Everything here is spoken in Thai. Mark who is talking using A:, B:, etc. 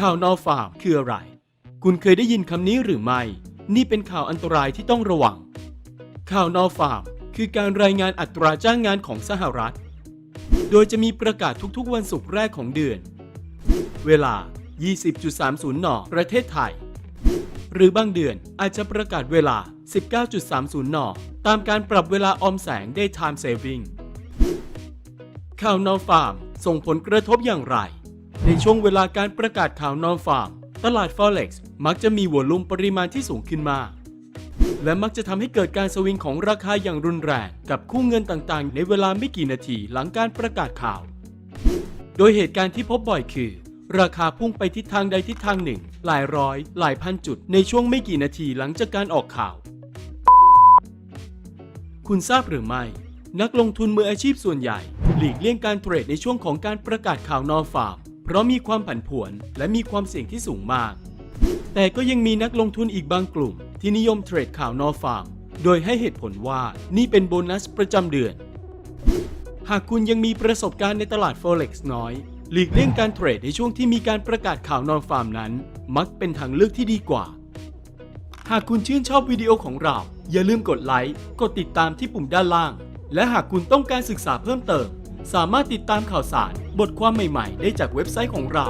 A: ข่าวนอฟาร์มคืออะไร คุณเคยได้ยินคำนี้หรือไม่ นี่เป็นข่าวอันตรายที่ต้องระวัง ข่าวนอฟาร์มคือการรายงานอัตราจ้างงานของสหรัฐ โดยจะมีประกาศทุกๆ วันศุกร์แรกของเดือน เวลา 20.30 น ประเทศไทย หรือบางเดือนอาจจะประกาศเวลา 19.30 น ตามการปรับเวลาออมแสง Daytime Saving ข่าวนอฟาร์มส่งผลกระทบอย่างไร ในช่วงเวลาการประกาศข่าวนอฟาร์ม ตลาด Forex มักจะมีวอลุ่มปริมาณที่สูงขึ้นมาก และมักจะทำให้เกิดการสวิงของราคาอย่างรุนแรง กับคู่เงินต่างๆ ในเวลาไม่กี่นาทีหลังการประกาศข่าว โดยเหตุการณ์ที่พบบ่อยคือ ราคาพุ่งไปทิศทางใดทิศทางหนึ่ง หลายร้อย หลายพันจุด ในช่วงไม่กี่นาทีหลังจากการออกข่าว คุณทราบหรือไม่ นักลงทุนมืออาชีพส่วนใหญ่ หลีกเลี่ยงการเทรดในช่วงของการประกาศข่าวนอฟาร์ม เพราะมีความผันผวนและมีความเสี่ยงที่สูงมาก แต่ก็ยังมีนักลงทุนอีกบางกลุ่ม ที่นิยมเทรดข่าวนอฟาร์ม โดยให้เหตุผลว่านี่เป็นโบนัสประจำเดือน หากคุณยังมีประสบการณ์ในตลาด Forex น้อย หลีกเลี่ยงการเทรดในช่วงที่มีการประกาศข่าวนอนฟาร์มนั้น มักเป็นทางเลือกที่ดีกว่า หากคุณชื่นชอบวิดีโอของเรา อย่าลืมกดไลค์ กดติดตามที่ปุ่มด้านล่าง และหากคุณต้องการศึกษาเพิ่มเติม สามารถติดตามข่าวสารบทความใหม่ ๆ ได้จากเว็บไซต์ของเรา